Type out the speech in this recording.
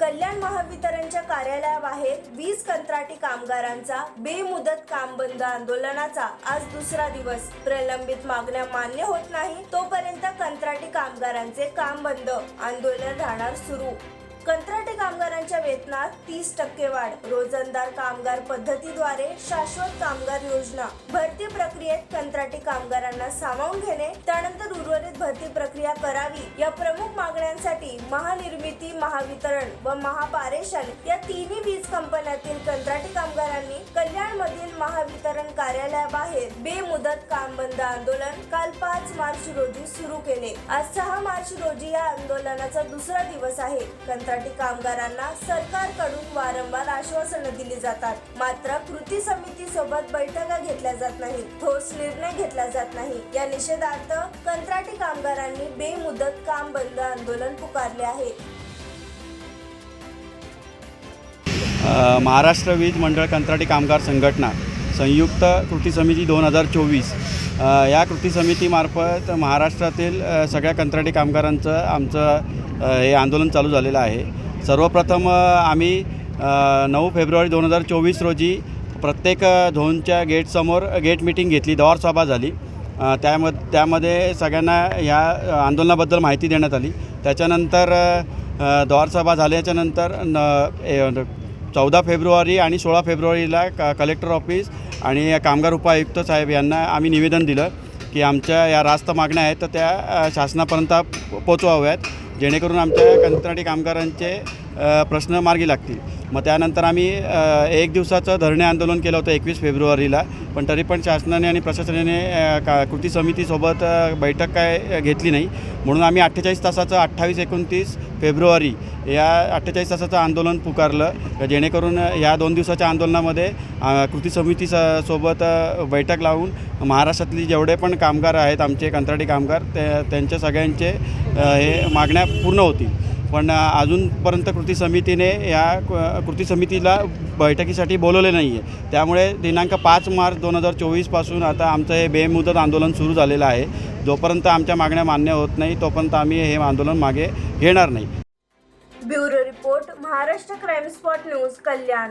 कल्याण महावितरणच्या कार्यालयाबाहेर वीज कंत्राटी कामगारांचा बेमुदत काम बंद आंदोलनाचा आज दुसरा दिवस. प्रलंबित मागण्या मान्य होत नाही तोपर्यंत कंत्राटी कामगारांचे काम बंद. आंदोलन राहणार सुरू. कंत्राटी काम वेतनात तीस टक्के वाढ. रोजंदार कामगार पद्धतीद्वारे शाश्वत कामगार योजना. भरती प्रक्रियेत कंत्राटी कामगारांना सामावून घेणे त्यानंतर उर्वरित भरती प्रक्रिया करावी या प्रमुख मागण्यांसाठी महानिर्मिती महावितरण व महापारेषण या तिन्ही वीज कंपन्यातील कंत्राटी कामगारांनी कल्याण मधील महावितरण कार्यालयाबाहेर बेमुदत काम बंद आंदोलन काल पाच मार्च रोजी सुरू केले. आज सहा मार्च रोजी या आंदोलनाचा दुसरा दिवस आहे. कंत्राटी कामगारांना सरकारकडून वारंवार आश्वासनं दिली जातात. मात्र कृती समिती सोबत बैठका घेतल्या जात नाही ठोस निर्णय घेतला जात नाही. या निषेधार्थ कंत्राटी कामगारांनी बेमुदत काम बंद आंदोलन पुकारले आहे. महाराष्ट्र वीज मंडळ कंत्राटी कामगार संघटना संयुक्त कृती समिती दोन हजार चोवीस. या कृती समितीमार्फत महाराष्ट्रातील सगळ्या कंत्राटी कामगारांचं आमचं हे आंदोलन चालू झालेलं आहे. सर्वप्रथम आम्ही नऊ फेब्रुवारी दोन हजार चोवीस रोजी प्रत्येक झोनच्या गेटसमोर गेट मिटिंग घेतली. दौर सभा झाली. त्याम त्यामध्ये सगळ्यांना ह्या आंदोलनाबद्दल माहिती देण्यात आली. त्याच्यानंतर अ, दौरसभा झाल्याच्यानंतर न चौदा फेब्रुवारी आणि सोळा फेब्रुवारीला क कलेक्टर ऑफिस आणि कामगार उपायुक्त साहेब यांना आम्ही निवेदन दिलं की आमच्या या रास्त मागण्या आहेत तर त्या शासनापर्यंत पोचवाव्यात. जेणेकरून आमच्या कंत्राटी कामगारांचे प्रश्न मार्गी लागतील. मग त्यानंतर आम्ही एक दिवसाचं धरणे आंदोलन केलं होतं एकवीस फेब्रुवारीला. पण तरी पण शासनाने आणि प्रशासनाने का कृती समितीसोबत बैठक काय घेतली नाही. म्हणून आम्ही अठ्ठेचाळीस तासाचं अठ्ठावीस एकोणतीस फेब्रुवारी या अठ्ठेचाळीस तासाचं आंदोलन पुकारलं. जेणेकरून या दोन दिवसाच्या आंदोलनामध्ये कृती समिती स सोबत बैठक लावून महाराष्ट्रातली जेवढे पण कामगार आहेत आमचे कंत्राटी कामगार ते त्यांच्या सगळ्यांचे हे मागण्या पूर्ण होतील. पण अजूनपर्यंत कृती समितीने या कृती समितीला बैठकीसाठी बोलवले नाही आहे त्यामुळे दिनांक पाच मार्च दोन हजार चोवीसपासून आता आमचं हे बेमुदत आंदोलन सुरू झालेलं आहे. जोपर्यंत आमच्या मागण्या मान्य होत नाही तोपर्यंत आम्ही हे आंदोलन मागे घेणार नाही. Bureau report Maharashtra crime spot news Kalyan.